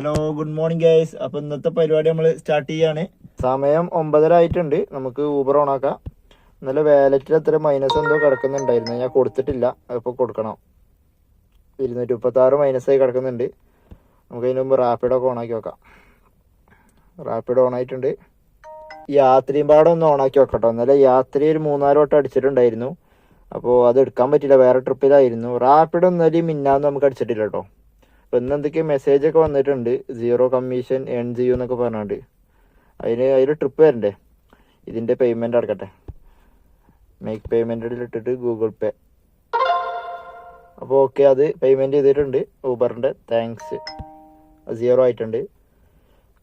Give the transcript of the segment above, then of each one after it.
Hello good morning guys അപ്പൊ ഇന്നത്തെ പരിപാടി നമ്മൾ സ്റ്റാർട്ട് ചെയ്യാണ്. സമയം ഒമ്പതര ആയിട്ടുണ്ട്. നമുക്ക് ഊബർ ഓൺ ആക്കാം. ഇന്നലെ വാലറ്റിൽ അത്ര മൈനസ് എന്തോ കിടക്കുന്നുണ്ടായിരുന്നു. ഞാൻ കൊടുത്തിട്ടില്ല. അതിപ്പോൾ കൊടുക്കണം. ഇരുന്നൂറ്റി മുപ്പത്തി ആറ് മൈനസ് ആയി കിടക്കുന്നുണ്ട്. നമുക്ക് അതിന് മുമ്പ് റാപ്പിഡ് ഒക്കെ ഓണാക്കി വെക്കാം. റാപ്പിഡ് ഓൺ ആയിട്ടുണ്ട്. യാത്രയും പാടം ഒന്ന് ഓണാക്കി വെക്കട്ടോ. ഇന്നലെ യാത്ര ഒരു മൂന്നാൽ വട്ടം അടിച്ചിട്ടുണ്ടായിരുന്നു. അപ്പോൾ അത് എടുക്കാൻ പറ്റില്ല വേറെ ട്രിപ്പിലായിരുന്നു റാപ്പിഡ് ഇന്നലെയും മിന്നാന്ന് നമുക്ക് അടിച്ചിട്ടില്ല കേട്ടോ. അപ്പൊ ഇന്ന് എന്തൊക്കെയോ മെസ്സേജ് ഒക്കെ വന്നിട്ടുണ്ട്. സീറോ കമ്മീഷൻ എൺ ചെയ്യൂ എന്നൊക്കെ പറഞ്ഞുകൊണ്ട് അതിന് അതിൽ ട്രിപ്പ് വരണ്ടേ? ഇതിന്റെ പേയ്മെന്റ് അടക്കട്ടെ മേക്ക് പേയ്മെന്റ് ഇട്ടിട്ട് ഗൂഗിൾ പേ അപ്പോൾ ഓക്കെ അത് പേയ്മെന്റ് ചെയ്തിട്ടുണ്ട്. ഊബറിന്റെ താങ്ക്സ് സീറോ ആയിട്ടുണ്ട്.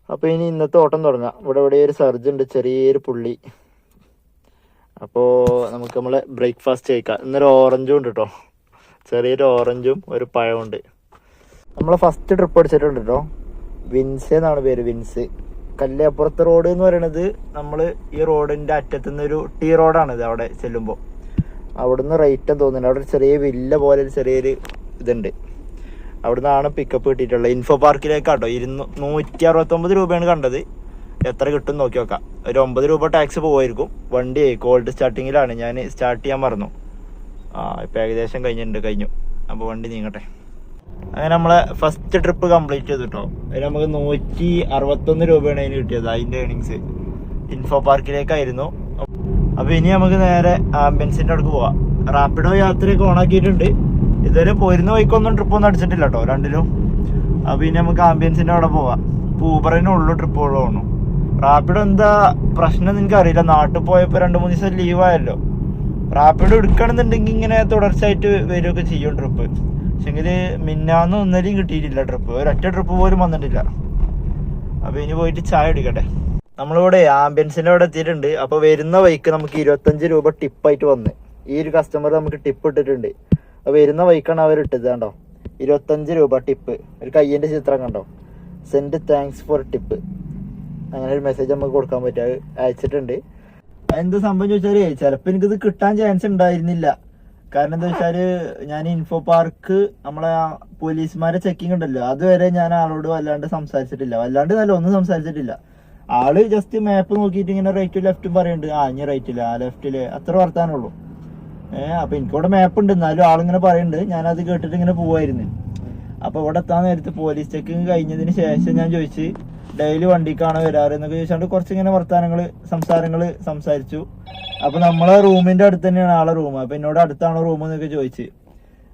അപ്പോൾ ഇനി ഇന്നത്തെ ഓട്ടം തുടങ്ങാം. ഇവിടെ ഇവിടെ ഒരു സർജ് ഉണ്ട്. ചെറിയൊരു പുള്ളി. അപ്പോൾ നമുക്ക് നമ്മളെ ബ്രേക്ക്ഫാസ്റ്റ് കഴിക്കാം. ഇന്നൊരു ഓറഞ്ചും ഉണ്ട് കേട്ടോ ചെറിയൊരു ഓറഞ്ചും ഒരു പഴമുണ്ട് നമ്മൾ ഫസ്റ്റ് ട്രിപ്പ് അടിച്ചിട്ടുണ്ട് കേട്ടോ വിൻസ് എന്നാണ് പേര് വിൻസ് കല്ലേപ്പുറത്ത് റോഡ് എന്ന് പറയുന്നത് നമ്മൾ ഈ റോഡിന്റെ അറ്റത്തു നിന്ന് ഒരു ടീ റോഡാണ് ഇത് അവിടെ ചെല്ലുമ്പോൾ അവിടുന്ന് റേറ്റ് തോന്നുന്നുണ്ട്. അവിടെ ഒരു ചെറിയ വില്ല പോലെ ഒരു ചെറിയൊരു ഇതുണ്ട്. അവിടുന്നാണ് പിക്കപ്പ് കിട്ടിയിട്ടുള്ളത്. ഇൻഫോ പാർക്കിലേക്കാട്ടോ ഇരുന്നു നൂറ്റി അറുപത്തൊമ്പത് രൂപയാണ് കണ്ടത്. എത്ര കിട്ടും നോക്കി നോക്കാം. ഒരു ഒമ്പത് രൂപ ടാക്സ് പോയിരിക്കും വണ്ടി കോൾഡ് സ്റ്റാർട്ടിങ്ങിലാണ് ഞാൻ സ്റ്റാർട്ട് ചെയ്യാൻ മറന്നു. ആ ഇപ്പം ഏകദേശം കഴിഞ്ഞിട്ടുണ്ട് കഴിഞ്ഞു. അപ്പോൾ വണ്ടി നീങ്ങട്ടെ. അങ്ങനെ നമ്മളെ ഫസ്റ്റ് ട്രിപ്പ് കംപ്ലീറ്റ് ചെയ്തു കേട്ടോ അതിന് നമുക്ക് നൂറ്റി അറുപത്തൊന്ന് രൂപയാണ് അതിന് കിട്ടിയത് അതിന്റെ ഏണിങ്സ് ഇൻഫോ പാർക്കിലേക്കായിരുന്നു അപ്പോൾ ഇനി നമുക്ക് നേരെ ആംബുലൻസിന്റെ അടുക്ക് പോവാം. റാപ്പിഡോ യാത്രയൊക്കെ ഓണാക്കിയിട്ടുണ്ട്. ഇതുവരെ പോരുന്ന വഴിക്കൊന്നും ട്രിപ്പ് ഒന്നും അടിച്ചിട്ടില്ല കേട്ടോ രണ്ടിലും. അപ്പം ഇനി നമുക്ക് ആംബുലൻസിന്റെ അവിടെ പോവാം. ഊബറിനെ ഉള്ളു ട്രിപ്പുകളും തോന്നുന്നു. റാപ്പിഡോ എന്താ പ്രശ്നം നിങ്ങൾക്ക് അറിയില്ല. നാട്ടിൽ പോയപ്പോൾ രണ്ട് മൂന്ന് ദിവസം ലീവായല്ലോ റാപ്പിഡോ എടുക്കണമെന്നുണ്ടെങ്കിൽ ഇങ്ങനെ തുടർച്ചയായിട്ട് വരികയൊക്കെ ചെയ്യും ട്രിപ്പ് പക്ഷെങ്കിൽ മിന്നാന്ന് ഒന്നരെയും കിട്ടിയിട്ടില്ല ട്രിപ്പ് ഒരൊറ്റ ട്രിപ്പ് പോലും വന്നിട്ടില്ല. അപ്പൊ ഇനി പോയിട്ട് ചായ എടുക്കട്ടെ നമ്മളിവിടെ ആംബുലൻസിന്റെ അവിടെ എത്തിയിട്ടുണ്ട്. അപ്പൊ വരുന്ന വൈക്ക് നമുക്ക് ഇരുപത്തഞ്ച് രൂപ ടിപ്പായിട്ട് വന്ന്. ഈ ഒരു കസ്റ്റമർ നമുക്ക് ടിപ്പ് ഇട്ടിട്ടുണ്ട്. അപ്പൊ വരുന്ന വൈക്കാണ് അവർ ഇട്ടത് കണ്ടോ? ഇരുപത്തഞ്ച് രൂപ ടിപ്പ് ഒരു കയ്യന്റെ ചിത്രം കണ്ടോ? സെൻഡ് താങ്ക്സ് ഫോർ ടിപ്പ് അങ്ങനെ ഒരു മെസ്സേജ് നമുക്ക് കൊടുക്കാൻ പറ്റും. അയച്ചിട്ടുണ്ട്. എന്ത് സംഭവം ചോദിച്ചാൽ ചിലപ്പോ എനിക്കിത് കിട്ടാൻ ചാൻസ് ഉണ്ടായിരുന്നില്ല. കാരണം എന്താ വെച്ചാൽ ഞാൻ ഇൻഫോ പാർക്ക് നമ്മളെ പോലീസുമാരെ ചെക്കിംഗ് ഉണ്ടല്ലോ. അതുവരെ ഞാൻ ആളോട് വല്ലാണ്ട് സംസാരിച്ചിട്ടില്ല. വല്ലാണ്ട് നല്ല ഒന്നും സംസാരിച്ചിട്ടില്ല. ആൾ ജസ്റ്റ് മാപ്പ് നോക്കിയിട്ട് ഇങ്ങനെ റൈറ്റും ലെഫ്റ്റും പറയുന്നുണ്ട് ആ ഇനി റൈറ്റില്ല ആ ലെഫ്റ്റിൽ അത്ര വർത്താനുള്ളൂ. ഏഹ് അപ്പൊ എനിക്കിവിടെ മാപ്പ് ഉണ്ട്. എന്നാലും ആളിങ്ങനെ പറയുന്നുണ്ട് ഞാൻ അത് കേട്ടിട്ട് ഇങ്ങനെ പോവായിരുന്നു. അപ്പൊ ഇവിടെ എത്താൻ നേരത്ത് പോലീസ് ചെക്കിങ് കഴിഞ്ഞതിന് ശേഷം ഞാൻ ചോദിച്ച് ഡെയിലി വണ്ടിക്കാണ് വരാറ് എന്നൊക്കെ ചോദിച്ചാണ്ട് കുറച്ചിങ്ങനെ വർത്താനങ്ങൾ സംസാരങ്ങൾ സംസാരിച്ചു. അപ്പൊ നമ്മളെ റൂമിന്റെ അടുത്ത് തന്നെയാണ് ആളെ റൂം. അപ്പൊ എന്നോട് അടുത്താണോ റൂം എന്നൊക്കെ ചോദിച്ച്.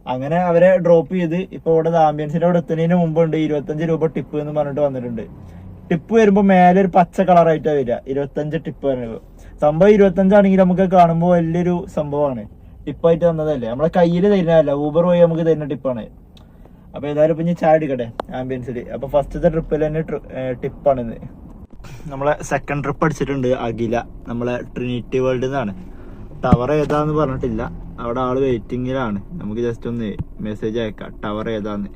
അങ്ങനെ അവരെ ഡ്രോപ്പ് ചെയ്ത് ഇപ്പൊ ഇവിടെ ആംബിയൻസിന്റെ അവിടെ എത്തുന്നതിന് മുമ്പുണ്ട് ഇരുപത്തഞ്ച് രൂപ ടിപ്പ് എന്ന് പറഞ്ഞിട്ട് വന്നിട്ടുണ്ട്. ടിപ്പ് വരുമ്പോ മേലെ ഒരു പച്ച കളറായിട്ടാ വരിക. ഇരുപത്തഞ്ച് ടിപ്പ് വരുന്നത് സംഭവം ഇരുപത്തഞ്ചാണെങ്കിൽ നമുക്ക് കാണുമ്പോൾ വലിയൊരു സംഭവമാണ്. ടിപ്പായിട്ട് വന്നതല്ലേ. നമ്മളെ കയ്യിൽ തരുന്നതല്ല. ഊബർ വഴി നമുക്ക് തരുന്ന ടിപ്പാണ്. അപ്പൊ ഏതായാലും ഇപ്പൊ ഞാൻ ചായ അടിക്കട്ടെ അപ്പൊ ഫസ്റ്റത്തെ ട്രിപ്പിൽ തന്നെ ടിപ്പാണിത് നമ്മളെ സെക്കൻഡ് ട്രിപ്പ് അടിച്ചിട്ടുണ്ട് അഖില നമ്മളെ ട്രിനിറ്റി വേൾഡിൽ നിന്നാണ് ടവർ ഏതാന്ന് പറഞ്ഞിട്ടില്ല. അവിടെ ആൾ വെയിറ്റിങ്ങിലാണ് നമുക്ക് ജസ്റ്റ് ഒന്ന് മെസ്സേജ് അയക്കാം. ടവർ ഏതാന്ന്.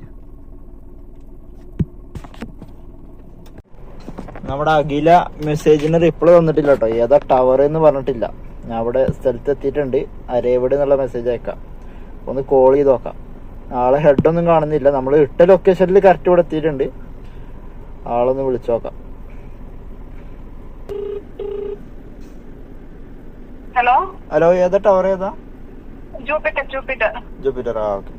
നമ്മുടെ അഖില മെസ്സേജിന് റിപ്ലൈ തന്നിട്ടില്ല കേട്ടോ ഏതാ ടവർ എന്ന് പറഞ്ഞിട്ടില്ല. ഞാൻ അവിടെ സ്ഥലത്ത് എത്തിയിട്ടുണ്ട് അരേവിടെ എന്നുള്ള മെസ്സേജ് അയക്കാം. ഒന്ന് കോൾ ചെയ്ത് നോക്കാം. ആളെ ഹെഡൊന്നും കാണുന്നില്ല. നമ്മൾ ഇട്ട ലൊക്കേഷനിൽ കറക്റ്റ് ഇവിടെ എത്തിയിട്ടുണ്ട്. ആളൊന്ന് വിളിച്ചു നോക്കാം. ഹലോ ഹലോ ഏതാ ടവർ ഏതാ? Jupiter Jupiter. ജൂപ്പിറ്റർ ആ ഓക്കെ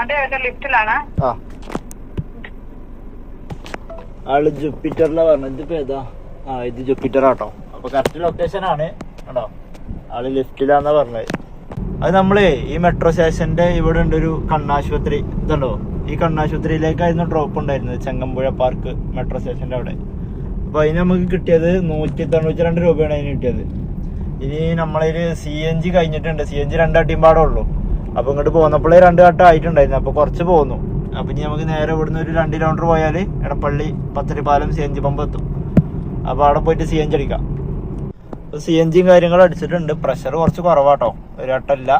അതെ അതെ ലിഫ്റ്റിലാണ് ആ. ആൾ ജൂപ്പിറ്ററിലാ പറഞ്ഞത്. ഇതിപ്പോ ഏതാ? ആ ഇത് ജൂപ്പിറ്റർ ആട്ടോ അപ്പൊ കറക്റ്റ് ലൊക്കേഷൻ ആണ്. കേട്ടോ ആൾ ലിഫ്റ്റിലാന്നാ പറഞ്ഞത്. അത് നമ്മളേ ഈ മെട്രോ സ്റ്റേഷന്റെ ഇവിടെ ഉണ്ട് ഒരു കണ്ണാശുപത്രി. ഇതുണ്ടോ? ഈ കണ്ണാശുപത്രിയിലേക്കായിരുന്നു ഡ്രോപ്പ് ഉണ്ടായിരുന്നത് ചെങ്ങമ്പുഴ പാർക്ക് മെട്രോ സ്റ്റേഷന്റെ അവിടെ. അപ്പോൾ അതിന് നമുക്ക് കിട്ടിയത് നൂറ്റി തൊണ്ണൂറ്റി രണ്ട് രൂപയാണ് അതിന് കിട്ടിയത്. ഇനി നമ്മളതിൽ സി എൻ ജി കഴിഞ്ഞിട്ടുണ്ട്. സി എൻ ജി രണ്ടാട്ടിയും പാടേ ഉള്ളൂ. അപ്പൊ ഇങ്ങോട്ട് പോന്നപ്പോഴേ രണ്ട് ഘട്ടം ആയിട്ടുണ്ടായിരുന്നു. അപ്പൊ കുറച്ച് പോന്നു. അപ്പൊ ഇനി നമുക്ക് നേരെ ഇവിടുന്ന് ഒരു രണ്ട് കിലോമീറ്റർ പോയാൽ Edappally Pathadipalam C N G pump എത്തും. അപ്പൊ അവിടെ പോയിട്ട് സി എൻ ജി അടിക്കാം. സി എൻ ജിയും കാര്യങ്ങളും അടിച്ചിട്ടുണ്ട്. പ്രഷർ കുറച്ച് കുറവാട്ടോ. ഒരു അട്ടല്ല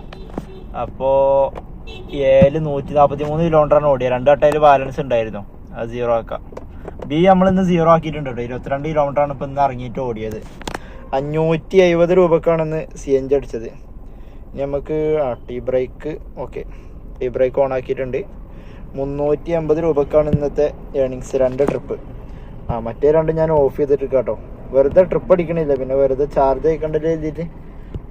അപ്പോൾ ഏൽ നൂറ്റി നാൽപ്പത്തി മൂന്ന് കിലോമീറ്ററാണ് ഓടിയത് രണ്ട് ഘട്ടയിൽ ബാലൻസ് ഉണ്ടായിരുന്നു. അത് സീറോ ആക്കാം. ബി നമ്മൾ ഇന്ന് സീറോ ആക്കിയിട്ടുണ്ട് കേട്ടോ. ഇരുപത്തിരണ്ട് കിലോമീറ്റർ ആണ് ഇപ്പൊ ഇന്ന് ഇറങ്ങിയിട്ട് ഓടിയത്. അഞ്ഞൂറ്റി എഴുപത് രൂപക്കാണ് ഇന്ന് സി എൻ ജി അടിച്ചത് നമുക്ക് ആ tea break okay tea break on ആക്കിയിട്ടുണ്ട്. മുന്നൂറ്റി അമ്പത് രൂപക്കാണ് ഇന്നത്തെ ഏണിങ്സ് രണ്ട് ട്രിപ്പ് ആ മറ്റേ രണ്ട് ഞാൻ ഓഫ് ചെയ്തിട്ട് കേട്ടോ വെറുതെ ട്രിപ്പ് അടിക്കണില്ല. പിന്നെ വെറുതെ ചാർജ് അയക്കണ്ടല്ലോ എഴുതിയിട്ട്.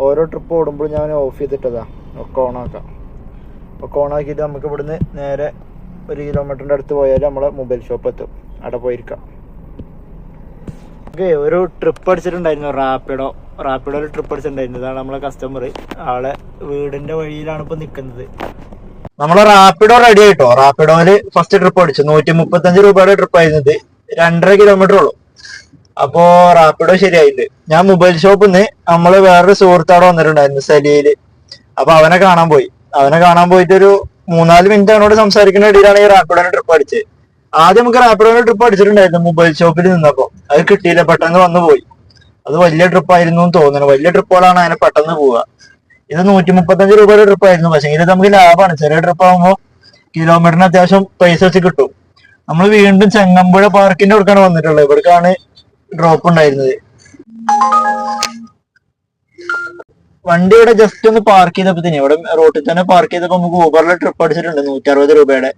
ഓരോ ട്രിപ്പ് ഓടുമ്പോഴും ഞാൻ ഓഫ് ചെയ്തിട്ടതാ. ഒക്കെ ഓണാക്കാം ഒക്കെ ഓണാക്കിയിട്ട് നമുക്ക് ഇവിടുന്ന് നേരെ ഒരു കിലോമീറ്ററിന്റെ അടുത്ത് പോയാൽ നമ്മളെ മൊബൈൽ ഷോപ്പ് എത്തും. അവിടെ പോയിരിക്കാം. ഓക്കെ ഒരു ട്രിപ്പ് അടിച്ചിട്ടുണ്ടായിരുന്നു. റാപ്പിഡോ റാപ്പിഡോ ഒരു ട്രിപ്പ് അടിച്ചിട്ടുണ്ടായിരുന്നു. ഇതാണ് നമ്മളെ കസ്റ്റമർ ആളെ വീടിന്റെ വഴിയിലാണ് ഇപ്പോൾ നിൽക്കുന്നത് നമ്മളെ റാപ്പിഡോ റെഡി ആയിട്ടോ? റാപ്പിഡോയിൽ ഫസ്റ്റ് ട്രിപ്പ് അടിച്ചു. നൂറ്റി മുപ്പത്തഞ്ച് രൂപയുടെ ട്രിപ്പ് ആയിരുന്നത് രണ്ടര കിലോമീറ്റർ ഉള്ളൂ. അപ്പോ റാപ്പിഡോ ശരിയായില്ല? ഞാൻ മൊബൈൽ ഷോപ്പിൽ നിന്ന് നമ്മൾ വേറൊരു സുഹൃത്താടെ വന്നിട്ടുണ്ടായിരുന്നു സലിയിൽ അപ്പൊ അവനെ കാണാൻ പോയി. അവനെ കാണാൻ പോയിട്ട് ഒരു മൂന്നാൽ മിനിറ്റ് അവനോട് സംസാരിക്കുന്ന ഇടയിലാണ് ഈ റാപ്പിഡോനെ ട്രിപ്പ് അടിച്ചത്. ആദ്യം നമുക്ക് റാപ്പിഡോനെ ട്രിപ്പ് അടിച്ചിട്ടുണ്ടായിരുന്നു മൊബൈൽ ഷോപ്പിൽ നിന്നപ്പോ. അത് കിട്ടിയില്ല പെട്ടെന്ന് വന്നു പോയി. അത് വലിയ ട്രിപ്പ് ആയിരുന്നു എന്ന് തോന്നുന്നു. വലിയ ട്രിപ്പുകളാണ് അതിനെ പെട്ടെന്ന് പോവുക. ഇത് നൂറ്റി മുപ്പത്തഞ്ച് രൂപയുടെ ട്രിപ്പ് ആയിരുന്നു. പക്ഷേ ഇത് നമുക്ക് ലാഭമാണ്. ചെറിയ ട്രിപ്പ് ആകുമ്പോൾ കിലോമീറ്ററിന് അത്യാവശ്യം പൈസ വെച്ച് കിട്ടും. നമ്മൾ വീണ്ടും ചെങ്ങമ്പുഴ പാർക്കിന്റെ അടുക്കാണ് വന്നിട്ടുള്ളത്. ഇവിടേക്കാണ് ഡ്രോപ്പ് ഉണ്ടായിരുന്നത്. വണ്ടി ഇവിടെ ജസ്റ്റ് ഒന്ന് പാർക്ക് ചെയ്തപ്പോ തന്നെ ഇവിടെ റോട്ടിൽ തന്നെ പാർക്ക് ചെയ്തപ്പോ നമുക്ക് ഊബറിൽ ട്രിപ്പ് അടിച്ചിട്ടുണ്ട് നൂറ്റി അറുപത് രൂപയുടെ.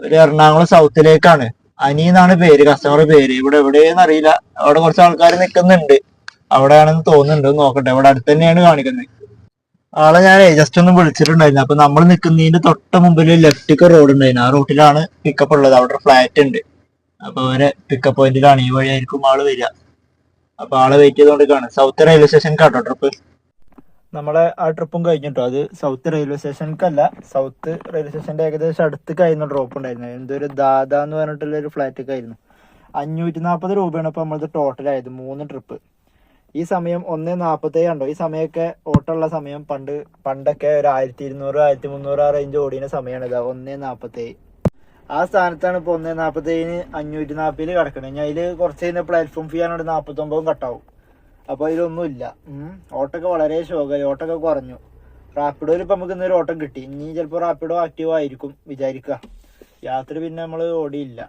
ഒരു എറണാകുളം സൗത്തിലേക്കാണ് അനി എന്നാണ് പേര് കസ്റ്റമർ പേര്. ഇവിടെ എവിടെയെന്ന് അറിയില്ല. അവിടെ കുറച്ച് ആൾക്കാർ നിൽക്കുന്നുണ്ട്. അവിടെയാണെന്ന് തോന്നുന്നുണ്ട്. നോക്കട്ടെ. ഇവിടെ അടുത്ത് തന്നെയാണ് കാണിക്കുന്നത്. ആളെ ഞാൻ ജസ്റ്റ് ഒന്ന് വിളിച്ചിട്ടുണ്ടായിരുന്നു. അപ്പൊ നമ്മൾ നിൽക്കുന്നതിന്റെ തൊട്ട് മുമ്പിൽ ലെഫ്റ്റിക്ക് റോഡ് ഉണ്ടായിരുന്നു. ആ റൂട്ടിലാണ് പിക്കപ്പ് ഉള്ളത്. അവിടെ ഫ്ലാറ്റ് ഉണ്ട്. അപ്പൊ അവരെ പിക്കപ്പ് പോയിന്റിലാണ് ഈ വഴി ആയിരിക്കും ആൾ വരിക. അപ്പൊ ആളെ വെയിറ്റ് ചെയ്തുകൊണ്ടിരിക്കുകയാണ് സൗത്ത് റെയിൽവേ സ്റ്റേഷൻ കാട്ടോ ട്രിപ്പ് നമ്മളെ ആ ട്രിപ്പും കഴിഞ്ഞിട്ടോ? അത് സൗത്ത് റെയിൽവേ സ്റ്റേഷനിക്കല്ല സൗത്ത് റെയിൽവേ സ്റ്റേഷന്റെ ഏകദേശം അടുത്തേക്കായിരുന്നു ഡ്രോപ്പ് ഉണ്ടായിരുന്നത് എന്തൊരു ദാദാ എന്ന് പറഞ്ഞിട്ടുള്ള ഒരു ഫ്ലാറ്റൊക്കെ അഞ്ഞൂറ്റി നാൽപ്പത് രൂപയാണ് ഇപ്പൊ നമ്മളത് ടോട്ടൽ ആയത്. മൂന്ന് ട്രിപ്പ് ഈ സമയം ഒന്ന് നാൽപ്പത്തേഴ് ഉണ്ടോ ഈ സമയമൊക്കെ ഓട്ടമുള്ള സമയം പണ്ട് പണ്ടൊക്കെ ഒരു ആയിരത്തി ഇരുന്നൂറ് ആയിരത്തി മുന്നൂറ് ആ റേഞ്ച് ഓടിയ സമയമാണ് ഇതാ. ഒന്ന് ആ സ്ഥാനത്താണ് ഇപ്പൊ ഒന്ന് നാൽപ്പത്തേഴിന് അഞ്ഞൂറ്റി നാൽപ്പതിൽ കിടക്കണത് ഇനി അതിൽ കുറച്ച് കഴിഞ്ഞാൽ പ്ലാറ്റ്ഫോം ഫീ ആണ് നാൽപ്പത്തൊമ്പതും കട്ടാവും അപ്പോൾ അതിലൊന്നുമില്ല ഓട്ടൊക്കെ വളരെ ശോകമായി ഓട്ടൊക്കെ കുറഞ്ഞു. റാപ്പിഡോയിൽ ഇപ്പൊ നമുക്ക് ഇന്നൊരു ഓട്ടം കിട്ടി. ഇനി ചിലപ്പോൾ റാപ്പിഡോ ആക്റ്റീവ് ആയിരിക്കും വിചാരിക്കുക യാത്ര പിന്നെ നമ്മൾ ഓടിയില്ല.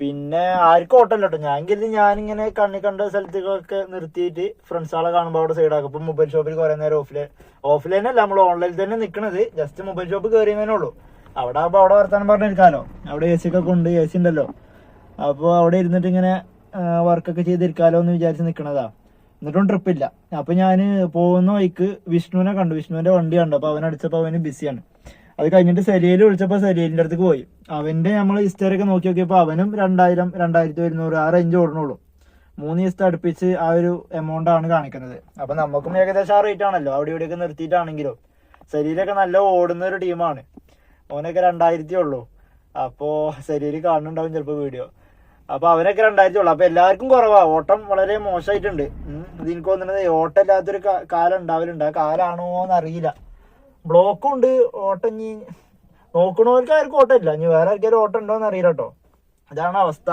പിന്നെ ആർക്കും ഓട്ടമല്ല കേട്ടോ ഞാൻ കരുതി ഞാനിങ്ങനെ കണ്ണി കണ്ട സ്ഥലത്തേക്കൊക്കെ നിർത്തിയിട്ട് ഫ്രണ്ട്സുകളെ കാണുമ്പോൾ അവിടെ സൈഡാക്കും ഇപ്പം മൊബൈൽ ഷോപ്പിൽ കുറേ നേരം ഓഫ്ലൈൻ ഓഫ്ലൈൻ അല്ല നമ്മൾ ഓൺലൈനിൽ തന്നെ നിൽക്കണത് ജസ്റ്റ് മൊബൈൽ ഷോപ്പ് കയറിയതേ ഉള്ളൂ. അവിടെ ആകുമ്പോൾ അവിടെ വർത്താനം പറഞ്ഞിരിക്കാമല്ലോ അവിടെ എ സി ഒക്കെ ഉണ്ട് എ സി ഉണ്ടല്ലോ. അപ്പോൾ അവിടെ ഇരുന്നിട്ട് ഇങ്ങനെ വർക്കൊക്കെ ചെയ്തിരിക്കാലോ എന്ന് വിചാരിച്ച് നിൽക്കണതാ എന്നിട്ടും ട്രിപ്പില്ല അപ്പൊ ഞാൻ പോകുന്ന വഴിക്ക് വിഷ്ണുവിനെ കണ്ടു. വിഷ്ണുവിന്റെ വണ്ടി കണ്ടു. അപ്പൊ അവൻ അടിച്ചപ്പോൾ അവന് ബിസിയാണ് അത് കഴിഞ്ഞിട്ട് സെരിയയിൽ വിളിച്ചപ്പോൾ സരിയലിന്റെ അടുത്തേക്ക് പോയി. അവന്റെ നമ്മൾ ഹിസ്റ്ററി ഒക്കെ നോക്കി നോക്കിയപ്പോ അവനും രണ്ടായിരം രണ്ടായിരത്തി ഒരുന്നൂറ് ആ റേഞ്ച് ഓടണുള്ളൂ മൂന്ന് ദിവസത്തെ അടുപ്പിച്ച് ആ ഒരു എമൗണ്ട് ആണ് കാണിക്കുന്നത്. അപ്പൊ നമുക്കും ഏകദേശം ആ റേറ്റ് ആണല്ലോ. അവിടെ ഇവിടെയൊക്കെ നിർത്തിയിട്ടാണെങ്കിലും. ശരീരമൊക്കെ നല്ല ഓടുന്ന ഒരു ടീമാണ് ഓനൊക്കെ രണ്ടായിരത്തി ഉള്ളൂ. അപ്പോ സെരിയിൽ കാണുന്നുണ്ടാവും ചിലപ്പോ വീഡിയോ അപ്പൊ അവനൊക്കെ രണ്ടായിരത്തി ഉള്ളൂ. അപ്പൊ എല്ലാവർക്കും കുറവാ. ഓട്ടം വളരെ മോശമായിട്ടുണ്ട് ഉം. ഇത് എനിക്ക് തോന്നുന്നത് ഓട്ടം ഇല്ലാത്തൊരു കാലം ഉണ്ടാവലുണ്ട്. ആ കാലാണോ എന്ന് അറിയില്ല. ബ്ലോക്കും ഉണ്ട്. ഓട്ടം ഇനി നോക്കണവർക്ക് ആർക്കും ഓട്ടം ഇല്ല ഇനി വേറെ ആർക്കെങ്കിലും ഓട്ടം ഉണ്ടോ എന്ന് അറിയില്ല കേട്ടോ അതാണ് അവസ്ഥ.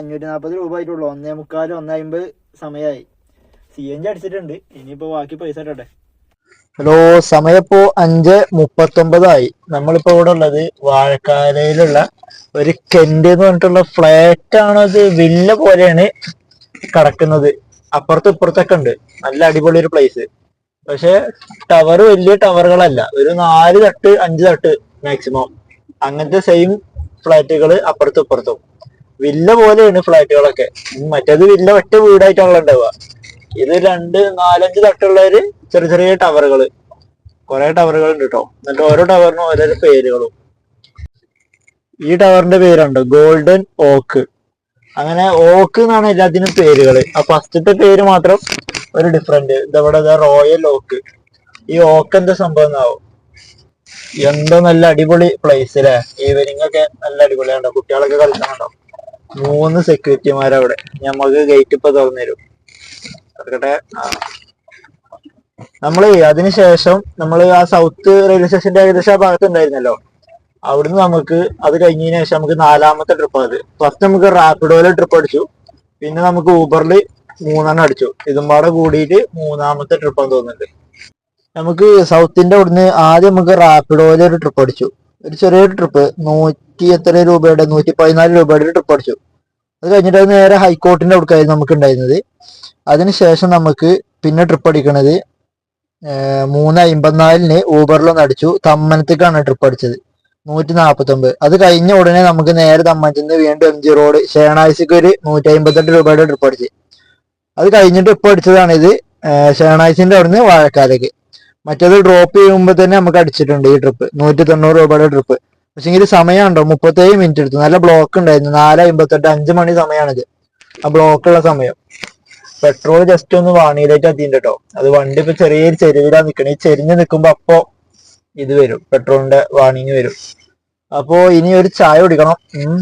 അഞ്ഞൂറ്റി നാൽപ്പത് രൂപ ആയിട്ടുള്ളൂ ഒന്നേ മുക്കാൽ ഒന്നേ അമ്പത് സമയമായി സി എൻ ജി അടിച്ചിട്ടുണ്ട്. ഇനിയിപ്പോ ബാക്കി പൈസ ഇട്ടട്ടെ ഹലോ സമയപ്പോ അഞ്ച് മുപ്പത്തൊമ്പതായി. നമ്മളിപ്പോ ഇവിടെ ഉള്ളത് വാഴക്കാലയിലുള്ള ഒരു കെന്റ് എന്ന് പറഞ്ഞിട്ടുള്ള ഫ്ലാറ്റ് ആണ് അത് വില്ല പോലെയാണ് കിടക്കുന്നത്. അപ്പുറത്ത് ഇപ്പുറത്തൊക്കെ ഉണ്ട്. നല്ല അടിപൊളി ഒരു പ്ലേസ് പക്ഷെ ടവർ വലിയ ടവറുകളല്ല ഒരു നാല് തട്ട് അഞ്ച് തട്ട് മാക്സിമം അങ്ങനത്തെ സെയിം ഫ്ലാറ്റുകൾ അപ്പുറത്തും ഇപ്പുറത്തും. വില്ല പോലെയാണ് ഫ്ലാറ്റുകളൊക്കെ മറ്റേത് വില്ല ഒറ്റ വീടായിട്ടാണല്ലോ ഉണ്ടാവുക. ഇത് രണ്ട് നാലഞ്ച് തട്ടുള്ളവര് ചെറിയ ചെറിയ ടവറുകൾ കുറെ ടവറുകൾ ഉണ്ട് കേട്ടോ എന്നിട്ട് ഓരോ ടവറിനും ഓരോരോ പേരുകളും. ഈ ടവറിന്റെ പേരുണ്ട് ഗോൾഡൻ ഓക്ക്. അങ്ങനെ ഓക്ക് എന്നാണ് എല്ലാത്തിനും പേരുകൾ. ആ ഫസ്റ്റത്തെ പേര് മാത്രം ഒരു ഡിഫറെന്റ് ഇതവിടെ റോയൽ ഓക്ക്. ഈ ഓക്ക് എന്താ സംഭവം എന്നാവും? എന്തോ നല്ല അടിപൊളി പ്ലേസ് അല്ലേ ഈവനിങ് ഒക്കെ നല്ല അടിപൊളിയാണ്ടോ കുട്ടികളൊക്കെ കളിക്കണുണ്ടോ മൂന്ന് സെക്യൂരിറ്റിമാരവിടെ ഞമ്മക്ക് ഗേറ്റ് ഇപ്പൊ തുറന്നു തരും. നമ്മൾ അതിനുശേഷം നമ്മൾ ആ സൗത്ത് റെയിൽവേ സ്റ്റേഷന്റെ ഏകദേശം ആ ഭാഗത്ത് ഉണ്ടായിരുന്നല്ലോ. അവിടുന്ന് നമുക്ക് അത് കഴിഞ്ഞതിന് ശേഷം നമുക്ക് നാലാമത്തെ ട്രിപ്പ് അത്. ഫസ്റ്റ് നമുക്ക് റാപ്പിഡോയിലെ ട്രിപ്പ് അടിച്ചു. പിന്നെ നമുക്ക് ഊബറിൽ മൂന്നെണ്ണം അടിച്ചു. ഇതും പാടെ കൂടിയിട്ട് മൂന്നാമത്തെ ട്രിപ്പ് എന്ന് തോന്നുന്നുണ്ട്. നമുക്ക് സൗത്തിന്റെ അവിടുന്ന് ആദ്യം നമുക്ക് റാപ്പിഡോയിലെ ഒരു ട്രിപ്പ് അടിച്ചു. ഒരു ചെറിയൊരു ട്രിപ്പ് നൂറ്റി എത്ര രൂപയുടെ നൂറ്റി പതിനാല് രൂപയുടെ ഒരു ട്രിപ്പ് അടിച്ചു. അത് കഴിഞ്ഞിട്ട് നേരെ ഹൈക്കോർട്ടിന്റെ അവിടേക്കായിരുന്നു നമുക്ക് ഉണ്ടായിരുന്നത്. അതിനുശേഷം നമുക്ക് പിന്നെ ട്രിപ്പ് അടിക്കണത് മൂന്ന് അമ്പത്തിനാലിന് ഊബറിലൊന്ന് അടിച്ചു. തമ്മനത്തേക്കാണ് ട്രിപ്പ് അടിച്ചത്. നൂറ്റി നാൽപ്പത്തൊമ്പത് അത് കഴിഞ്ഞ ഉടനെ നമുക്ക് നേരെ തമ്മഞ്ചിന്ന് വീണ്ടും എം ജി റോഡ് ഷേണാഴ്ചക്ക് ഒരു നൂറ്റി അമ്പത്തെട്ട് രൂപയുടെ ട്രിപ്പ് അടിച്ച്. അത് കഴിഞ്ഞിട്ട് ഇപ്പൊ അടിച്ചതാണ് ഇത് ഷേണാഴ്ചന്റെ അവിടുന്ന് വാഴക്കാലേക്ക് മറ്റേത് ഡ്രോപ്പ് ചെയ്യുമ്പോൾ തന്നെ നമുക്ക് അടിച്ചിട്ടുണ്ട് ഈ ട്രിപ്പ് നൂറ്റി തൊണ്ണൂറ് രൂപയുടെ ട്രിപ്പ് പക്ഷെങ്കിൽ സമയമുണ്ടോ? മുപ്പത്തേഴ് മിനിറ്റ് എടുത്തു. നല്ല ബ്ലോക്ക് ഉണ്ടായിരുന്നു. നാല് അമ്പത്തെട്ട് അഞ്ച് മണി സമയമാണിത്. ആ ബ്ലോക്കുള്ള സമയം. പെട്രോൾ ജസ്റ്റ് ഒന്ന് വാണിയിലേക്ക് അതിന്റെ കേട്ടോ അത് വണ്ടി ഇപ്പൊ ചെറിയൊരു ചെരുവിലാ നിക്കണേ. ഈ ചെരിഞ്ഞ് നിൽക്കുമ്പോ അപ്പോ ഇത് വരും. പെട്രോളിന്റെ വാണിങ് വരും. അപ്പോ ഇനി ഒരു ചായ കുടിക്കണം.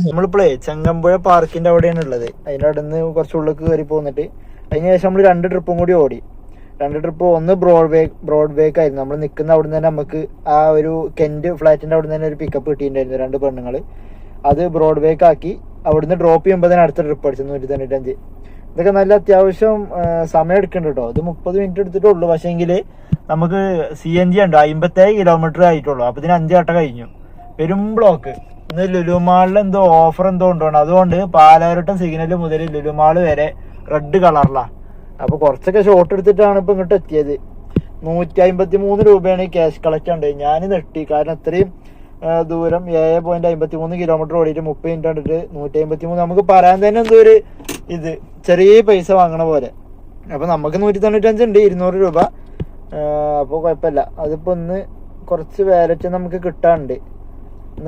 നമ്മളിപ്പോഴേ ചെങ്ങമ്പുഴ പാർക്കിന്റെ അവിടെയാണ് ഉള്ളത്. അതിന്റെ അവിടെ നിന്ന് കുറച്ച് കയറി പോന്നിട്ട് അതിന് ശേഷം നമ്മൾ രണ്ട് ട്രിപ്പും കൂടി ഓടി. രണ്ട് ട്രിപ്പ് ഒന്ന് ബ്രോഡ് ബേക്ക് ബ്രോഡ് ബേക്ക് ആയിരുന്നു. നമ്മൾ നിൽക്കുന്ന അവിടെ നിന്ന് തന്നെ നമുക്ക് ആ ഒരു കെന്റ് ഫ്ലാറ്റിന്റെ അവിടെ നിന്ന് തന്നെ ഒരു പിക്കപ്പ് കിട്ടിയിട്ടുണ്ടായിരുന്നു രണ്ട് പെണ്ണുങ്ങൾ അത് ബ്രോഡ് ബേക്ക് ആക്കി അവിടുന്ന് ഡ്രോപ്പ് ചെയ്യുമ്പോൾ തന്നെ അടുത്ത ട്രിപ്പ് അടിച്ചു. നൂറ്റി തൊണ്ണൂറ്റഞ്ച്. ഇതൊക്കെ നല്ല അത്യാവശ്യം സമയം എടുക്കുന്നുണ്ട് കേട്ടോ ഇത് മുപ്പത് മിനിറ്റ് എടുത്തിട്ടേ പക്ഷേ എങ്കിൽ നമുക്ക് സി എൻ ജി ഉണ്ട്. അമ്പത്തേഴ് കിലോമീറ്റർ ആയിട്ടുള്ളൂ. അപ്പം ഇതിന് അഞ്ച് വട്ടം കഴിഞ്ഞു. പെരും ബ്ലോക്ക് ഇന്ന് ലുലുമാളിൽ എന്തോ ഓഫർ എന്തോ ഉണ്ടോണ്ട് അതുകൊണ്ട് പാലാരട്ടം സിഗ്നൽ മുതൽ ലുലുമാൾ വരെ റെഡ് കളറിലാണ് അപ്പോൾ കുറച്ചൊക്കെ ഷോട്ട് എടുത്തിട്ടാണ് ഇപ്പൊ ഇങ്ങോട്ട് എത്തിയത്. നൂറ്റി അമ്പത്തി മൂന്ന് രൂപയാണ് ഈ ക്യാഷ് കളക്ട് ഉണ്ട്. ഞാൻ നെട്ടി. കാരണം ഇത്രയും ദൂരം ഏഴ് പോയിന്റ് അമ്പത്തി മൂന്ന് കിലോമീറ്റർ ഓടിയിട്ട് മുപ്പത് മിനിറ്റ് കണ്ടിട്ട് നൂറ്റി അമ്പത്തി മൂന്ന് നമുക്ക് പറയാൻ തന്നെ എന്തോ ഒരു ഇത്. ചെറിയ പൈസ വാങ്ങണ പോലെ. അപ്പൊ നമുക്ക് നൂറ്റി തൊണ്ണൂറ്റഞ്ച് ഉണ്ട് ഇരുന്നൂറ് രൂപ. അപ്പോൾ കുഴപ്പമില്ല അതിപ്പോ ഒന്ന് കുറച്ച് വാലറ്റ് നമുക്ക് കിട്ടാനുണ്ട്.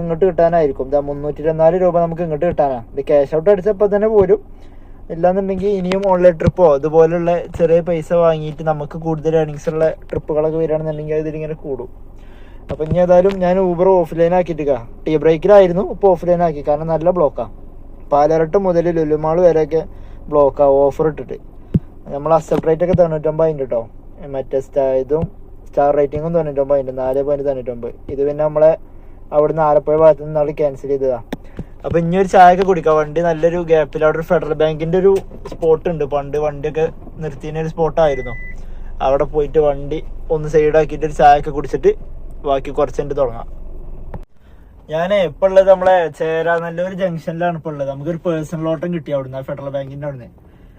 ഇങ്ങോട്ട് കിട്ടാനായിരിക്കും. ഇതാ മുന്നൂറ്റി ഇരുപത്തിനാല് രൂപ നമുക്ക് ഇങ്ങോട്ട് കിട്ടാനാണ് ഇത് ക്യാഷ് ഔട്ട് അടിച്ചപ്പോൾ തന്നെ പോരും. ഇല്ലാന്നുണ്ടെങ്കിൽ ഇനിയും ഓൺലൈൻ ട്രിപ്പോ അതുപോലുള്ള ചെറിയ പൈസ വാങ്ങിയിട്ട് നമുക്ക് കൂടുതൽ ഏണിങ്സ് ഉള്ള ട്രിപ്പുകളൊക്കെ വരികയാണെന്നുണ്ടെങ്കിൽ അതിലിങ്ങനെ കൂടും. അപ്പൊ ഇനി ഏതായാലും ഞാൻ ഊബർ ഓഫ്ലൈൻ ആക്കിയിട്ട് ടീ ബ്രേക്കിലായിരുന്നു ഇപ്പൊ ഓഫ്ലൈൻ ആക്കി. കാരണം നല്ല ബ്ലോക്കാ പാലരട്ട് മുതൽ ലുലുമാൾ വരെയൊക്കെ ബ്ലോക്കാ ഓഫർ ഇട്ടിട്ട്. നമ്മൾ അക്സെപ്റ്റ് റേറ്റ് ഒക്കെ തൊണ്ണൂറ്റൊമ്പത് അതിന്റെ കേട്ടോ മറ്റേ സ്റ്റാ ഇതും സ്റ്റാർ റേറ്റിങ്ങും തൊണ്ണൂറ്റൊമ്പത് അതിന്റെ നാല് പോയിന്റ് തൊണ്ണൂറ്റൊമ്പത്. ഇത് പിന്നെ നമ്മളെ അവിടെ അവിടുന്ന് ആലപ്പുഴ ഭാഗത്ത് നിന്ന് അവിടെ ക്യാൻസൽ ചെയ്തതാ. അപ്പോൾ ഇനി ഒരു ചായ ഒക്കെ കുടിക്കാം. വണ്ടി നല്ലൊരു ഗ്യാപ്പിൽ അവിടെ ഒരു ഫെഡറൽ ബാങ്കിന്റെ ഒരു സ്പോട്ട് ഉണ്ട്. പണ്ട് വണ്ടിയൊക്കെ നിർത്തിയ ഒരു സ്പോട്ടായിരുന്നു അവിടെ പോയിട്ട് വണ്ടി ഒന്ന് സൈഡാക്കിയിട്ട് ഒരു ചായ ഒക്കെ കുടിച്ചിട്ട് ബാക്കി കുറച്ചിട്ട് തുടങ്ങാം. ഞാൻ ഇപ്പൊ ഉള്ളത് നമ്മളെ നല്ലൊരു ജംഗ്ഷനിലാണ് ഇപ്പൊ ഉള്ളത്. നമുക്കൊരു പേഴ്സണൽ ഓട്ടം കിട്ടി അവിടുന്ന് ഫെഡറൽ ബാങ്കിന്റെ അവിടുന്ന്.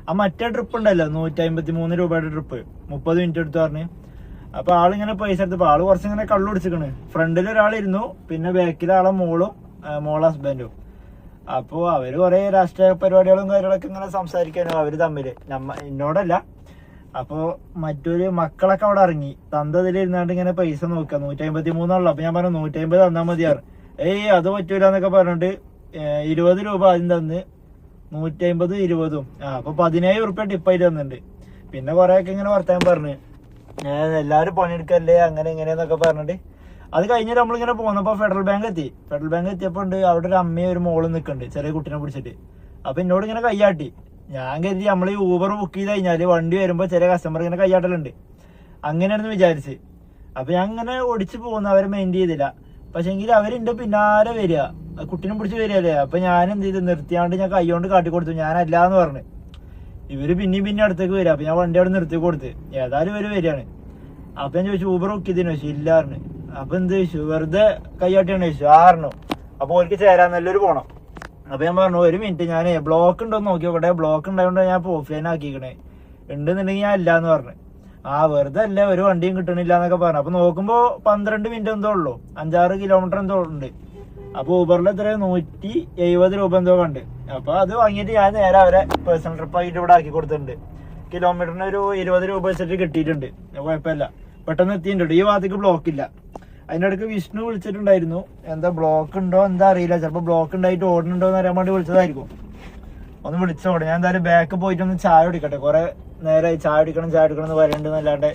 ആ മറ്റേ ട്രിപ്പ് ഉണ്ടല്ലോ നൂറ്റി അമ്പത്തി മൂന്ന് രൂപയുടെ ട്രിപ്പ് മുപ്പത് മിനിറ്റ് എടുത്തു പറഞ്ഞ്. അപ്പൊ ആളിങ്ങനെ പൈസ എടുത്തപ്പോ ആൾ കുറച്ചിങ്ങനെ കള്ളു കുടിച്ചിക്കണ് ഫ്രണ്ടിൽ ഒരാളിരുന്നു പിന്നെ ബാക്കിൽ ആളെ മോളും മോളെ ഹസ്ബൻഡും അപ്പോ അവർ കുറെ രാഷ്ട്രീയ പരിപാടികളും കാര്യങ്ങളൊക്കെ ഇങ്ങനെ സംസാരിക്കാനോ അവർ തമ്മിൽ. നമ്മ എന്നോടല്ല അപ്പോ മറ്റൊരു മക്കളൊക്കെ അവിടെ ഇറങ്ങി. തന്തതിൽ ഇരുന്നാണ്ട് ഇങ്ങനെ പൈസ നോക്കുക നൂറ്റി അമ്പത്തി മൂന്നുള്ളൂ അപ്പൊ ഞാൻ പറഞ്ഞു നൂറ്റി അമ്പത് തന്നാൽ മതിയാറ്. ഏയ് അത് പറ്റൂല എന്നൊക്കെ പറഞ്ഞിട്ട് ഇരുപത് രൂപ ആദ്യം തന്ന്. നൂറ്റി അമ്പത് ഇരുപതും. ആ അപ്പൊ പതിനേഴ് ഉറുപ്പ്യ ടിപ്പായിട്ട് തന്നിട്ടുണ്ട്. പിന്നെ കൊറേ ഒക്കെ ഇങ്ങനെ വർത്താൻ പറഞ്ഞു. എല്ലാവരും പണിയെടുക്കല്ലേ അങ്ങനെ ഇങ്ങനെയെന്നൊക്കെ പറഞ്ഞിട്ട്. അത് കഴിഞ്ഞിട്ട് നമ്മളിങ്ങനെ പോന്നപ്പോ ഫെഡറൽ ബാങ്ക് എത്തി. ഫെഡറൽ ബാങ്ക് എത്തിയപ്പോ ഉണ്ട് അവിടെ ഒരു അമ്മയും ഒരു മോളും നിൽക്കുന്നുണ്ട് ചെറിയ കുട്ടീനെ പിടിച്ചിട്ട്. അപ്പൊ എന്നോട് ഇങ്ങനെ കൈയാട്ടി ഞാൻ കരുതി നമ്മൾ ഈ ഊബർ ബുക്ക് ചെയ്ത് കഴിഞ്ഞാൽ വണ്ടി വരുമ്പോ ചെറിയ കസ്റ്റമർ ഇങ്ങനെ കൈയാട്ടലുണ്ട് അങ്ങനെയാണെന്ന് വിചാരിച്ച്. അപ്പൊ ഞാൻ അങ്ങനെ ഓടിച്ചു പോകുന്ന അവരെ മെയിൻ ചെയ്തില്ല. പക്ഷെങ്കിൽ അവരെന്റെ പിന്നാലെ വരിക. കുട്ടീനെ പിടിച്ച് വരികയല്ലേ? അപ്പൊ ഞാൻ എന്ത് ചെയ്ത്? നിർത്തിയാണ്ട് ഞാൻ കൈകൊണ്ട് കാട്ടി കൊടുത്തു ഞാനല്ല എന്ന് പറഞ്ഞു. ഇവർ പിന്നെയും പിന്നെ അടുത്തേക്ക് വരിക. അപ്പൊ ഞാൻ വണ്ടി അവിടെ നിർത്തി കൊടുത്ത്. ഏതായാലും ഇവർ വരികയാണ്. അപ്പൊ ഞാൻ ചോദിച്ചു ഊബർ ബുക്ക് ചെയ്തതിനു ചോദിച്ചു ഇല്ല അപ്പൊ എന്ത് ചോദിച്ചു? വെറുതെ കൈയാട്ടിയാണ്. ചോദിച്ചു ആറിനു അപ്പൊ ഓർക്ക് ചേരാൻ നല്ലൊരു പോണം. അപ്പൊ ഞാൻ പറഞ്ഞു ഒരു മിനിറ്റ് ഞാൻ ബ്ലോക്ക് ഉണ്ടോ എന്ന് നോക്കി നോക്കട്ടെ ബ്ലോക്ക് ഉണ്ടായതുകൊണ്ട് ഞാൻ ഓഫ്ലൈൻ ആക്കിക്കണേ ഉണ്ടെന്നുണ്ടെങ്കിൽ ഞാൻ ഇല്ലാന്ന് പറഞ്ഞു. ആ വെറുതെ അല്ല ഒരു വണ്ടിയും കിട്ടണില്ല എന്നൊക്കെ പറഞ്ഞു. അപ്പൊ നോക്കുമ്പോ പന്ത്രണ്ട് മിനിറ്റ് എന്തോ ഉള്ളു. അഞ്ചാറ് കിലോമീറ്റർ എന്തോ ഉണ്ട്. അപ്പൊ ഊബറിൽ എത്ര നൂറ്റി എഴുപത് രൂപ എന്തോ കണ്ട്. അപ്പൊ അത് വാങ്ങിയിട്ട് ഞാൻ നേരെ അവരെ പേഴ്സണൽ ട്രിപ്പ് ആയിട്ട് ഇവിടെ ആക്കി കൊടുത്തിട്ടുണ്ട്. കിലോമീറ്ററിന് ഒരു ഇരുപത് രൂപ വെച്ചിട്ട് കിട്ടിയിട്ടുണ്ട്. കുഴപ്പമില്ല. പെട്ടെന്ന് എത്തിയിട്ടുണ്ട്. ഈ ഭാഗത്തേക്ക് ബ്ലോക്ക് ഇല്ല. അതിന്റെ ഇടയ്ക്ക് വിഷ്ണു വിളിച്ചിട്ടുണ്ടായിരുന്നു. എന്താ ബ്ലോക്ക് ഉണ്ടോ? എന്താ അറിയില്ല. ചിലപ്പോൾ ബ്ലോക്ക് ഉണ്ടായിട്ട് ഓടുന്നുണ്ടോ എന്ന് അറിയാൻ വേണ്ടി വിളിച്ചതായിരിക്കും. ഒന്ന് വിളിച്ചോടെ ഞാൻ എന്തായാലും ബാക്ക് പോയിട്ട് ഒന്ന് ചായ കുടിക്കട്ടെ. കുറെ നേരമായി ചായ കുടിക്കണം ചായ കുടിക്കണം എന്ന് പറയുന്നുണ്ട് എന്നല്ലാണ്ട്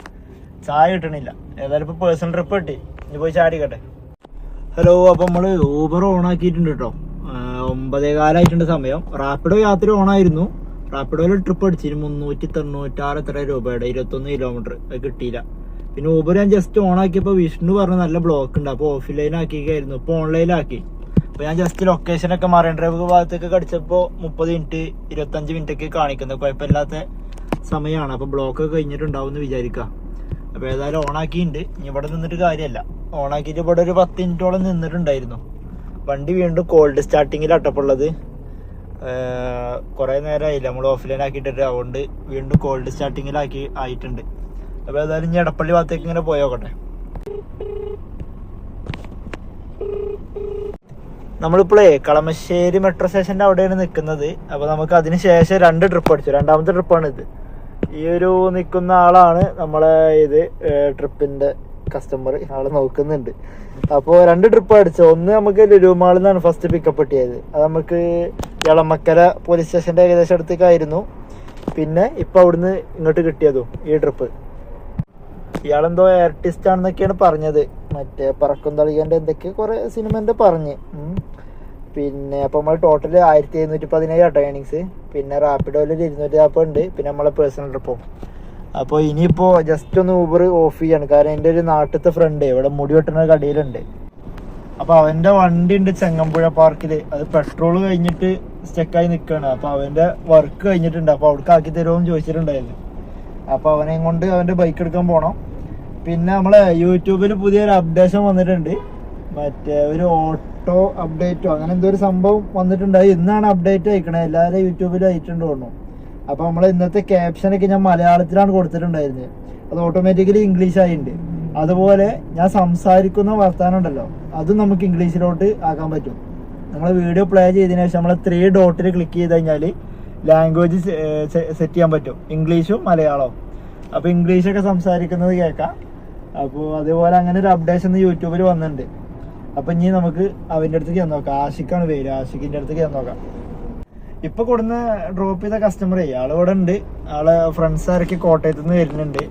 ചായ കിട്ടണില്ല. ഏതായാലും ഇപ്പൊ പേഴ്സണൽ ട്രിപ്പ് കിട്ടി. ഇനി പോയി ചായ കുടിക്കട്ടെ. ഹലോ അപ്പൊ നമ്മൾ ഊബർ ഓൺ ആക്കിയിട്ടുണ്ട് കേട്ടോ ഒമ്പതേ കാലായിട്ടുണ്ട് സമയം. റാപ്പിഡോ യാത്ര ഓൺ ആയിരുന്നു. റാപ്പിഡോയിൽ ട്രിപ്പ് അടിച്ചിരുന്നു മുന്നൂറ്റി തൊണ്ണൂറ്റാറ് എത്ര രൂപയുടെ ഇരുപത്തൊന്ന് കിലോമീറ്റർ അത് കിട്ടിയില്ല. പിന്നെ ഊബർ ഞാൻ ജസ്റ്റ് ഓൺ ആക്കിയപ്പോ വിഷ്ണു പറഞ്ഞ നല്ല ബ്ലോക്ക് ഉണ്ട്. അപ്പൊ ഓഫ്ലൈൻ ആക്കിയായിരുന്നു ഇപ്പൊ ഓൺലൈനിലാക്കി അപ്പൊ ഞാൻ ജസ്റ്റ് ലൊക്കേഷൻ ഒക്കെ മറൈൻ ഡ്രൈവ് ഭാഗത്തേക്ക് കടിച്ചപ്പോ മുപ്പത് മിനിറ്റ് ഇരുപത്തഞ്ച് മിനിറ്റ് ഒക്കെ കാണിക്കുന്നത് കുഴപ്പമില്ലാത്ത സമയമാണ്. അപ്പൊ ബ്ലോക്ക് കഴിഞ്ഞിട്ടുണ്ടാവും എന്ന് വിചാരിക്കാം. അപ്പൊ ഏതായാലും ഓണാക്കിയിട്ടുണ്ട് ഇനി ഇവിടെ നിന്നിട്ട് കാര്യമല്ല ഓണാക്കിയിട്ട് ഇവിടെ ഒരു പത്ത് മിനിറ്റോളം നിന്നിട്ടുണ്ടായിരുന്നു. വണ്ടി വീണ്ടും കോൾഡ് സ്റ്റാർട്ടിങ്ങിൽ അട്ടപ്പുള്ളത് കുറെ നേരമായില്ല നമ്മൾ ഓഫ് ലൈൻ ആക്കിയിട്ടിട്ട് അതുകൊണ്ട് വീണ്ടും കോൾഡ് സ്റ്റാർട്ടിങ്ങിലാക്കി ആയിട്ടുണ്ട്. അപ്പൊ ഏതായാലും ഇനി എടപ്പള്ളി ഭാഗത്തേക്ക് ഇങ്ങനെ പോയോക്കട്ടെ നമ്മളിപ്പോഴേ കളമശ്ശേരി മെട്രോ സ്റ്റേഷന്റെ അവിടെയാണ് നിൽക്കുന്നത് അപ്പോൾ നമുക്ക് അതിന് ശേഷം രണ്ട് ട്രിപ്പ് അടിച്ചു. രണ്ടാമത്തെ ട്രിപ്പാണ് ഇത്. ഈ ഒരു നിൽക്കുന്ന ആളാണ് നമ്മളെ ഇത് ട്രിപ്പിന്റെ കസ്റ്റമർ ആൾ നോക്കുന്നുണ്ട്. അപ്പോൾ രണ്ട് ട്രിപ്പ് അടിച്ചു. ഒന്ന് നമുക്ക് ലുലുമാളിൽ നിന്നാണ് ഫസ്റ്റ് പിക്കപ്പ് കിട്ടിയത്. അത് നമുക്ക് ഇളമക്കര പോലീസ് സ്റ്റേഷന്റെ ഏകദേശം അടുത്തേക്കായിരുന്നു. പിന്നെ ഇപ്പൊ അവിടുന്ന് ഇങ്ങോട്ട് കിട്ടിയതും ഈ ട്രിപ്പ് ഇയാളെന്തോ ആർട്ടിസ്റ്റ് ആണെന്നൊക്കെയാണ് പറഞ്ഞത്. മറ്റേ പറക്കും തളികന്റെ എന്തൊക്കെ കുറെ സിനിമന്റെ പറഞ്ഞ്. പിന്നെ അപ്പൊ നമ്മൾ ടോട്ടൽ ആയിരത്തി എഴുന്നൂറ്റി പതിനേഴ് കേട്ടോ ഏണിങ്സ് പിന്നെ റാപ്പിഡോയിൽ ഇരുന്നൂറ്റി നാൽപ്പത് ഉണ്ട്. പിന്നെ നമ്മളെ പേഴ്സണൽ ട്രിപ്പും അപ്പോൾ ഇനിയിപ്പോൾ ജസ്റ്റ് ഒന്ന് ഊബർ ഓഫ് ചെയ്യാണ്. കാരണം എന്റെ ഒരു നാട്ടിലത്തെ ഫ്രണ്ട് ഇവിടെ മുടി വെട്ടുന്ന കടയിലുണ്ട്. അപ്പൊ അവന്റെ വണ്ടി ഉണ്ട് ചെങ്ങമ്പുഴ പാർക്കിൽ. അത് പെട്രോൾ കഴിഞ്ഞിട്ട് സ്റ്റെക്കായി നിൽക്കുകയാണ് അപ്പൊ അവന്റെ വർക്ക് കഴിഞ്ഞിട്ടുണ്ട്. അപ്പൊ അവിടേക്ക് ആക്കി തരുമോ എന്ന് ചോദിച്ചിട്ടുണ്ടായിരുന്നു. അപ്പൊ അവനെയും കൊണ്ട് അവന്റെ ബൈക്ക് എടുക്കാൻ പോണം. പിന്നെ നമ്മളെ യൂട്യൂബിൽ പുതിയൊരു അപ്ഡേഷൻ വന്നിട്ടുണ്ട്. മറ്റേ ഒരു ഓട്ടോ അപ്ഡേറ്റോ അങ്ങനെ എന്തോ ഒരു സംഭവം വന്നിട്ടുണ്ട് ഇന്നാണ് അപ്ഡേറ്റ് അയക്കണേ. എല്ലാവരും യൂട്യൂബിൽ അയച്ചിട്ടുണ്ട് തോന്നുന്നു. അപ്പോൾ നമ്മൾ ഇന്നത്തെ ക്യാപ്ഷനൊക്കെ ഞാൻ മലയാളത്തിലാണ് കൊടുത്തിട്ടുണ്ടായിരുന്നത് അത് ഓട്ടോമാറ്റിക്കലി ഇംഗ്ലീഷ് ആയിട്ടുണ്ട് അതുപോലെ ഞാൻ സംസാരിക്കുന്ന വർത്താനം ഉണ്ടല്ലോ അതും നമുക്ക് ഇംഗ്ലീഷിലോട്ട് ആക്കാൻ പറ്റും. നമ്മൾ വീഡിയോ പ്ലേ ചെയ്തതിനു ശേഷം നമ്മൾ ത്രീ ഡോട്ടിൽ ക്ലിക്ക് ചെയ്ത് കഴിഞ്ഞാൽ ലാംഗ്വേജ് സെറ്റ് ചെയ്യാൻ പറ്റും. ഇംഗ്ലീഷും മലയാളവും. അപ്പോൾ ഇംഗ്ലീഷൊക്കെ സംസാരിക്കുന്നത് കേൾക്കാം. അപ്പോൾ അതേപോലെ അങ്ങനെ ഒരു അപ്ഡേഷൻ യൂട്യൂബിൽ വന്നിട്ടുണ്ട്. അപ്പം ഇനി നമുക്ക് അവന്റെ അടുത്തേക്ക് ചെന്ന് നോക്കാം. ആഷിക്കാണ് പേര്. ആഷിക്കിന്റെ അടുത്തേക്ക് ചെന്ന് നോക്കാം. ഇപ്പൊ കൊടുന്ന് ഡ്രോപ്പ് ചെയ്ത കസ്റ്റമർ ആൾ ഇവിടെ ഉണ്ട്. ആളെ ഫ്രണ്ട്സ് ആരൊക്കെ കോട്ടയത്ത് നിന്ന് വരുന്നുണ്ട്.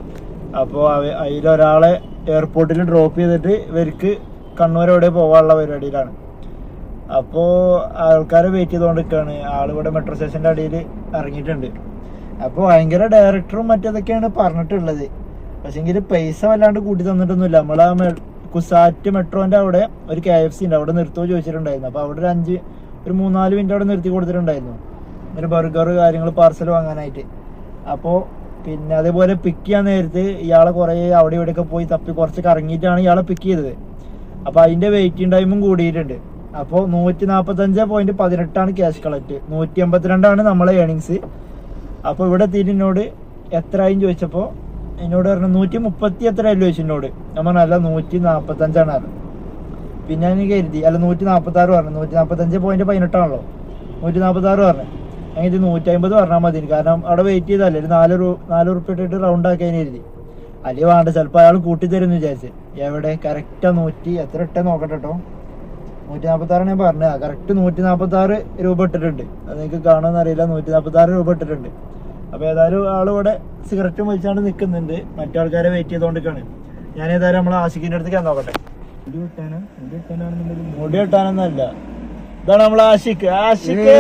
അപ്പോൾ അതിലൊരാളെ എയർപോർട്ടിൽ ഡ്രോപ്പ് ചെയ്തിട്ട് ഇവർക്ക് കണ്ണൂർ എവിടെ പോകാനുള്ള പരിപാടിയിലാണ്. അപ്പോൾ ആൾക്കാരെ വെയിറ്റ് ചെയ്തുകൊണ്ടിരിക്കുകയാണ് ആളിവിടെ മെട്രോ സ്റ്റേഷന്റെ അടിയിൽ ഇറങ്ങിയിട്ടുണ്ട്. അപ്പോൾ ഭയങ്കര ഡയറക്ടറും മറ്റേതൊക്കെയാണ് പറഞ്ഞിട്ടുള്ളത്. പക്ഷെങ്കിൽ പൈസ വല്ലാണ്ട് കൂട്ടി തന്നിട്ടൊന്നുമില്ല. നമ്മൾ ആ കുസാറ്റ് മെട്രോന്റെ അവിടെ ഒരു കെ എഫ് സി ഉണ്ട്. അവിടെ നിർത്തുമോ ചോദിച്ചിട്ടുണ്ടായിരുന്നു. അപ്പോൾ അവിടെ ഒരു അഞ്ച് ഒരു മൂന്നാൽ മിനിറ്റ് അവിടെ നിർത്തി കൊടുത്തിട്ടുണ്ടായിരുന്നു. ഒരു ബർഗർ കാര്യങ്ങൾ പാർസൽ വാങ്ങാനായിട്ട്. അപ്പോൾ പിന്നെ അതേപോലെ പിക്ക് ചെയ്യാൻ നേരത്ത് ഇയാളെ കുറേ അവിടെ ഇവിടെയൊക്കെ പോയി തപ്പി കുറച്ച് കറങ്ങിയിട്ടാണ് ഇയാളെ പിക്ക് ചെയ്തത്. അപ്പോൾ അതിന്റെ വെയിറ്റിംഗ് ടൈമും കൂടിയിട്ടുണ്ട്. അപ്പോൾ നൂറ്റി നാൽപ്പത്തഞ്ച് പോയിന്റ് പതിനെട്ടാണ് ക്യാഷ് കളക്ട് നൂറ്റി എൺപത്തിരണ്ടാണ് നമ്മളെ ഏണിങ്സ് അപ്പോൾ ഇവിടെ എത്തിയിട്ട് എന്നോട് എത്രയും ചോദിച്ചപ്പോൾ എന്നോട് പറഞ്ഞു നൂറ്റി മുപ്പത്തി എത്രയല്ലോ ചോദിച്ചു എന്നോട്. ഞാൻ പറഞ്ഞു അല്ല നൂറ്റി നാൽപ്പത്തഞ്ചാണ് അത് പിന്നെ ഞാൻ കരുതി അല്ല നൂറ്റി നാൽപ്പത്തി ആറ് പറഞ്ഞു. നൂറ്റി നാൽപ്പത്തഞ്ച് പോയിന്റ് പതിനെട്ടാണല്ലോ. നൂറ്റി നാൽപ്പത്തി ആറ് പറഞ്ഞു. ഞാൻ ഇത് നൂറ്റി അമ്പത് പറഞ്ഞാൽ മതി. കാരണം അവിടെ വെയിറ്റ് ചെയ്തല്ലേ ഒരു നാല് രൂ നാല് ഉറുപ്പ് ഇട്ടിട്ട് റൗണ്ട് ആക്കി അതിന് എഴുതി. അല്ലെങ്കിൽ വേണ്ട ചിലപ്പോൾ അയാൾ കൂട്ടി തരും എന്ന് വിചാരിച്ച്. എവിടെ? കറക്റ്റാ നൂറ്റി എത്ര ഇട്ടേ നോക്കട്ടെ കേട്ടോ നൂറ്റി നാൽപ്പത്തി ആറ് ഞാൻ പറഞ്ഞത്. കറക്റ്റ് നൂറ്റി നാൽപ്പത്തി ആറ് രൂപ ഇട്ടിട്ടുണ്ട്. അത് നിങ്ങൾക്ക് കാണുമെന്ന് അറിയില്ല. നൂറ്റി നാൽപ്പത്തി ആറ് രൂപ ഇട്ടിട്ടുണ്ട്. അപ്പോൾ ഏതായാലും ആളിവിടെ സിഗരറ്റും വലിച്ചാണ്ട് നിൽക്കുന്നുണ്ട് മറ്റാൾക്കാരെ വെയിറ്റ് ചെയ്തുകൊണ്ടിരിക്കുകയാണ് ഞാൻ ഏതായാലും നമ്മളെ ആശിക്കിന്റെ അടുത്തേക്ക് ഞാൻ നോക്കട്ടെ. മുടി വെട്ടാനൊന്നല്ല ഇതാണ് നമ്മളെ ആശിക്ക് ആഷിക്ക്